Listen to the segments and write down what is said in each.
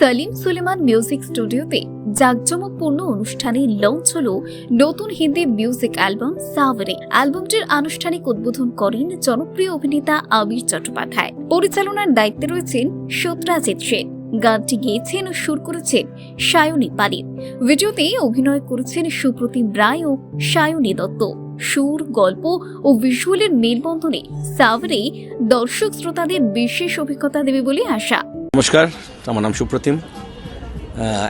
Salim Sulaiman music স্টুডিওতে জাঁকজমকপূর্ণ অনুষ্ঠানে লঞ্চ হল নতুন হিন্দি মিউজিক অ্যালবাম সাভারে। অ্যালবামটির আনুষ্ঠানিক উদ্বোধন করেন জনপ্রিয় অভিনেতা আবির চট্টোপাধ্যায়। পরিচালনার দায়িত্বে রয়েছেন সত্যরাজিৎ সেন। গানটি গেয়েছেন ও সুর করেছেন সায়নী পালিত। ভিডিওতে অভিনয় করেছেন সুপ্রতিম রায় ও সায়নী দত্ত। সুর, গল্প ও ভিজুয়ালের মেলবন্ধনে সাভারে দর্শক শ্রোতাদের বিশেষ অভিজ্ঞতা দেবে বলে আশা। নমস্কার, আমার নাম সুপ্রতিম।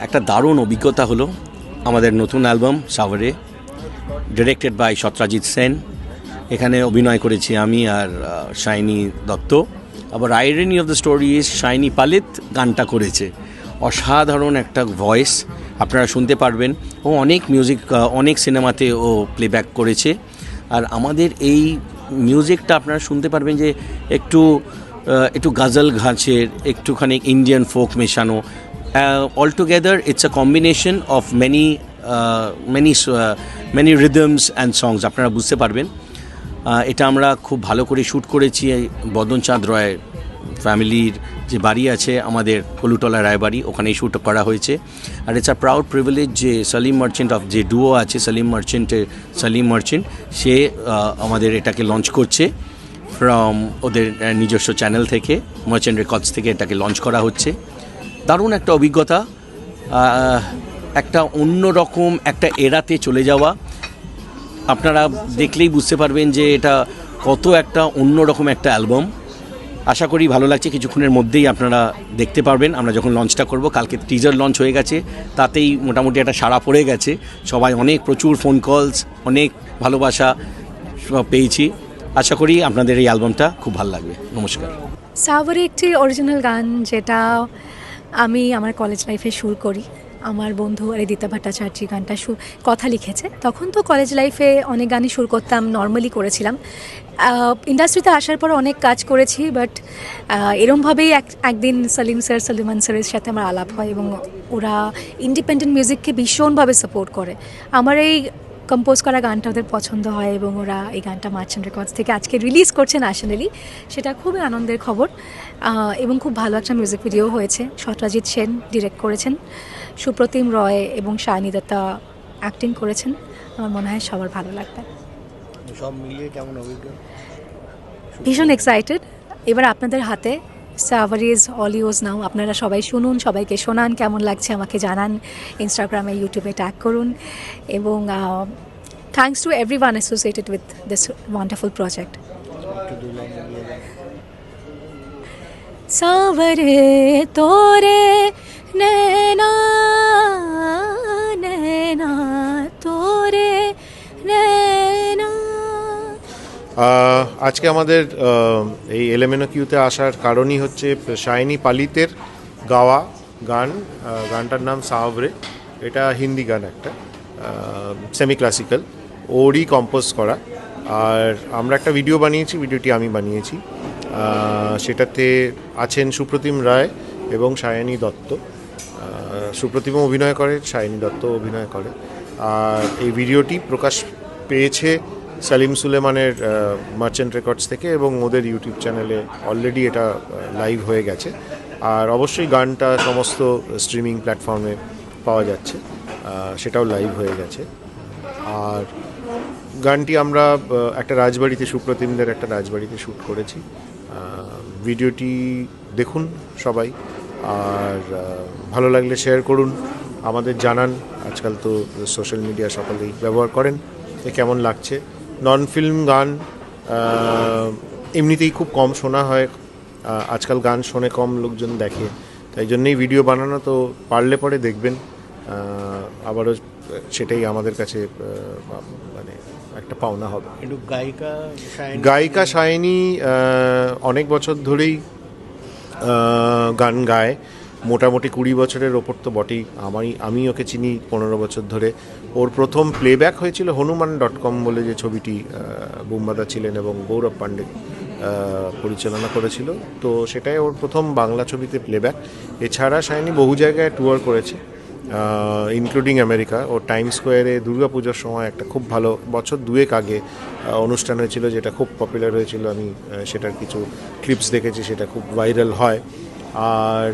একটা দারুণ অভিজ্ঞতা হলো আমাদের নতুন অ্যালবাম, সাভারে ডিরেক্টেড বাই সত্রাজিৎ সেন। এখানে অভিনয় করেছি আমি আর শাইনি দত্ত। আবার irony of the story is Shiny Palit গানটা করেছে। অসাধারণ একটা ভয়েস আপনারা শুনতে পারবেন। ও অনেক মিউজিক অনেক সিনেমাতে ও প্লেব্যাক করেছে। আর আমাদের এই মিউজিকটা আপনারা শুনতে পারবেন যে একটু একটু গাজল ঘাঁচের, একটুখানি ইন্ডিয়ান ফোক মেশানো। All together it's a combination of many many many rhythms and songs আপনারা বুঝতে পারবেন। এটা আমরা খুব ভালো করে শ্যুট করেছি বদন চাঁদ রয় ফ্যামিলির যে বাড়ি আছে আমাদের কলুটলা রায়বাড়ি, ওখানেই শ্যুট করা হয়েছে। আর ইটস আ প্রাউড প্রিভিলেজ যে সালিম মার্চেন্ট অফ যে ডুও আছে সালিম মার্চেন্টের সালিম মার্চেন্ট সে আমাদের এটাকে লঞ্চ করছে। ফ্রম ওদের নিজস্ব চ্যানেল থেকে মার্চেন্ট রেকর্ডস থেকে এটাকে লঞ্চ করা হচ্ছে। দারুণ একটা অভিজ্ঞতা। একটা অন্য রকম একটা এরাতে চলে যাওয়া। আপনারা দেখলেই বুঝতে পারবেন যে এটা কত একটা অন্য রকম একটা অ্যালবাম আশা করি ভালো লাগছে, কিছুক্ষণের মধ্যেই আপনারা দেখতে পারবেন। আমরা যখন লঞ্চটা করব, কালকে টিজার লঞ্চ হয়ে গেছে, তাতেই মোটামুটি একটা সাড়া পড়ে গেছে। সবাই অনেক প্রচুর ফোন কলস অনেক ভালোবাসা পেয়েছি। আশা করি আপনাদের এই অ্যালবামটা খুব ভালো লাগবে। নমস্কার। সাভারে একটি অরিজিনাল গান যেটা আমি আমার কলেজ লাইফে সুর করি। আমার বন্ধু রিদিতা ভট্টাচার্য গানটা সুর কথা লিখেছে। তখন তো কলেজ লাইফে অনেক গানই সুর করতাম নর্মালি করেছিলাম। ইন্ডাস্ট্রিতে আসার পর অনেক কাজ করেছি বাট এরমভাবেই এক, একদিন সলিম স্যার সলিমান স্যারের সাথে আমার আলাপ হয় এবং ওরা ইন্ডিপেন্ডেন্ট মিউজিককে ভীষণভাবে সাপোর্ট করে। আমার এই কম্পোজ করা গানটা ওদের পছন্দ হয় এবং ওরা এই গানটা মার্চেন্ট রেকর্ডস থেকে আজকে রিলিজ করছে ন্যাশনালি সেটা খুবই আনন্দের খবর। এবং খুব ভালো একটা মিউজিক ভিডিও হয়েছে। সত্রাজিৎ সেন ডিরেক্ট করেছেন। সুপ্রতিম রয় এবং শায়নী দত্তা অ্যাক্টিং করেছেন। আমার মনে হয় সবার ভালো লাগবে। সব মিলিয়ে কেমন অভিজ্ঞতা? ভীষণ এক্সাইটেড এবার আপনাদের হাতে সাভার অলিওজ নাও আপনারা সবাই শুনুন, সবাইকে শোনান, কেমন লাগছে আমাকে জানান। ইনস্টাগ্রামে ইউটিউবে ট্যাগ করুন। এবং thanks to everyone associated with this wonderful project সাভারে তোরে আজকে আমাদের এই এলেমেনো কিউতে আসার কারণই হচ্ছে শাইনি পালিতের গাওয়া গান গানটার নাম সাহবরে। এটা হিন্দি গান একটা সেমি ক্লাসিক্যাল ওরই কম্পোজ করা। আর আমরা একটা ভিডিও বানিয়েছি ভিডিওটি আমি বানিয়েছি। সেটাতে আছেন সুপ্রতিম রায় এবং সায়নী দত্ত। আহ, সুপ্রতিমও অভিনয় করে সায়নী দত্ত অভিনয় করে। আর এই ভিডিওটি প্রকাশ পেয়েছে সালিম সুলেমানের মার্চেন্ট রেকর্ডস থেকে এবং ওদের ইউটিউব চ্যানেলে অলরেডি এটা লাইভ হয়ে গেছে। আর অবশ্যই গানটা সমস্ত স্ট্রিমিং প্ল্যাটফর্মে পাওয়া যাচ্ছে সেটাও লাইভ হয়ে গেছে। আর গানটি আমরা একটা রাজবাড়িতে সুপ্রতিমদের একটা রাজবাড়িতে শ্যুট করেছি। ভিডিওটি দেখুন সবাই, আর ভালো লাগলে শেয়ার করুন, আমাদের জানান। আজকাল তো সোশ্যাল মিডিয়া সকলেই ব্যবহার করেন। কেমন লাগছে? নন ফিল্ম গান এমনিতেই খুব কম শোনা হয় আজকাল গান শোনে কম লোকজন দেখে। তাই জন্যেই ভিডিও বানানো তো পারলে পরে দেখবেন। আবারও সেটাই আমাদের কাছে মানে একটা পাওনা হবে। গায়িকা গায়িকা সায়নী অনেক বছর ধরেই গান গায়। মোটামুটি কুড়ি বছরের ওপর তো বটেই। আমি আমি ওকে চিনি পনেরো বছর ধরে। ওর প্রথম প্লেব্যাক হয়েছিল হনুমান ডট কম বলে যে ছবিটি বুম্বাদা ছিলেন এবং গৌরব পাণ্ডে পরিচালনা করেছিল। তো সেটাই ওর প্রথম বাংলা ছবিতে প্লেব্যাক এছাড়া সায়নী বহু জায়গায় ট্যুর করেছে ইনক্লুডিং আমেরিকা। ও টাইম স্কোয়ারে দুর্গাপুজোর সময় একটা খুব ভালো, বছর দুয়েক আগে অনুষ্ঠান হয়েছিল যেটা খুব পপুলার হয়েছিল। আমি সেটার কিছু ক্লিপস দেখেছি, সেটা খুব ভাইরাল হয়। আর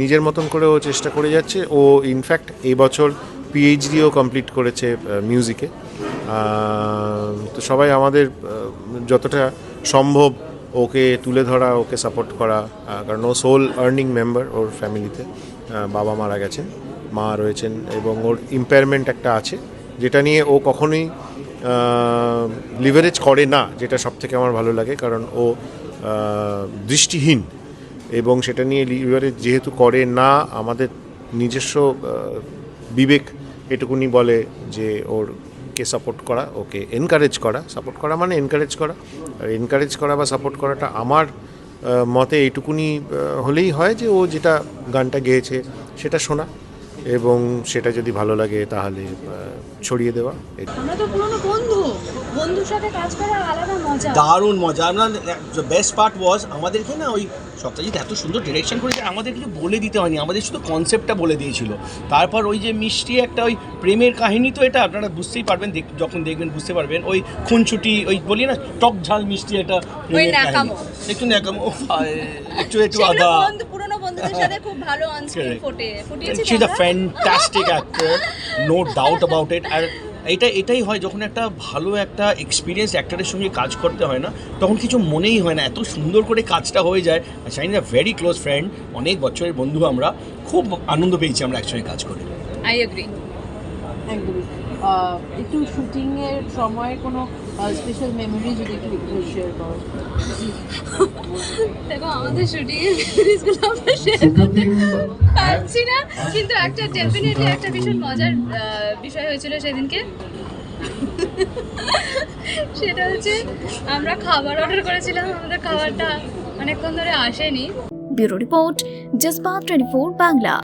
নিজের মতন করে ও চেষ্টা করে যাচ্ছে। ও ইনফ্যাক্ট এই বছর পিএইচডিও কমপ্লিট করেছে মিউজিকে তো সবাই আমাদের যতটা সম্ভব ওকে তুলে ধরা, ওকে সাপোর্ট করা কারণ ও সোল আর্নিং মেম্বার ওর ফ্যামিলিতে বাবা মারা গেছেন, মা রয়েছেন এবং ওর ইম্পেয়ারমেন্ট একটা আছে, যেটা নিয়ে ও কখনোই লিভারেজ করে না, যেটা সব থেকে আমার ভালো লাগে, কারণ ও দৃষ্টিহীন। এবং সেটা নিয়ে লিভারেজ যেহেতু করে না, আমাদের নিজস্ব বিবেক এটুকুনি বলে যে ওর কে সাপোর্ট করা, ওকে এনকারেজ করা। সাপোর্ট করা মানে এনকারেজ করা। আর এনকারেজ করা বা সাপোর্ট করাটা আমার মতে এইটুকুনি হলেই হয় যে ও যেটা গানটা গেয়েছে সেটা শোনা এবং সেটা যদি ভালো লাগে তাহলে ছড়িয়ে দেওয়া। বন্ধুর সাথে কাজ করার আলাদা মজা। দারুণ মজা। আমরা বেস্ট পার্ট ওয়াজ আমাদেরকে না ওই সপ্তাহজিৎ এত সুন্দর ডিরেকশন করেছে আমাদের কিছু বলে দিতে হয়নি আমাদের শুধু কনসেপ্টটা বলে দিয়েছিল। তারপর ওই যে মিষ্টি একটা ওই প্রেমের কাহিনী তো এটা আপনারা বুঝতেই পারবেন যখন দেখবেন বুঝতে পারবেন ওই খুনছুটি ওই বলি না টক ঝাল মিষ্টি একটা প্রেমের কাহিনী। একটু ন্যাকামো একটু একটু আদা। পুরনো বন্ধুদের সাথে খুব ভালো অনস্ক্রিন Correct. ফোটে ফুটিয়েছি she is a fantastic actor no doubt about it আর এটা এটাই হয় যখন একটা ভালো একটা এক্সপিরিয়েন্স অ্যাক্টারের সঙ্গে কাজ করতে হয় না তখন কিছু মনেই হয় না। এত সুন্দর করে কাজটা হয়ে যায়। আর শাইন আ ভেরি ক্লোজ ফ্রেন্ড অনেক বছরের বন্ধু আমরা খুব আনন্দ পেয়েছি আমরা একসঙ্গে কাজ করে। আই এগ্রি একদমই। একটু শুটিংয়ের সময় কোনো স্পেশাল মেমোরি যদি একটু শেয়ার করো দেখো আমাদের শুটিং এর মেমোরিজগুলো আমরা শেয়ার করতে পারছি না কিন্তু একটা ডেফিনেটলি একটা ভীষণ মজার বিষয় হয়েছিল সেদিনকে। সেটা হচ্ছে আমরা খাবার অর্ডার করেছিলাম আমাদের খাবারটা অনেকক্ষণ ধরে আসেনি। Bureau report Jajba twenty four Bangla.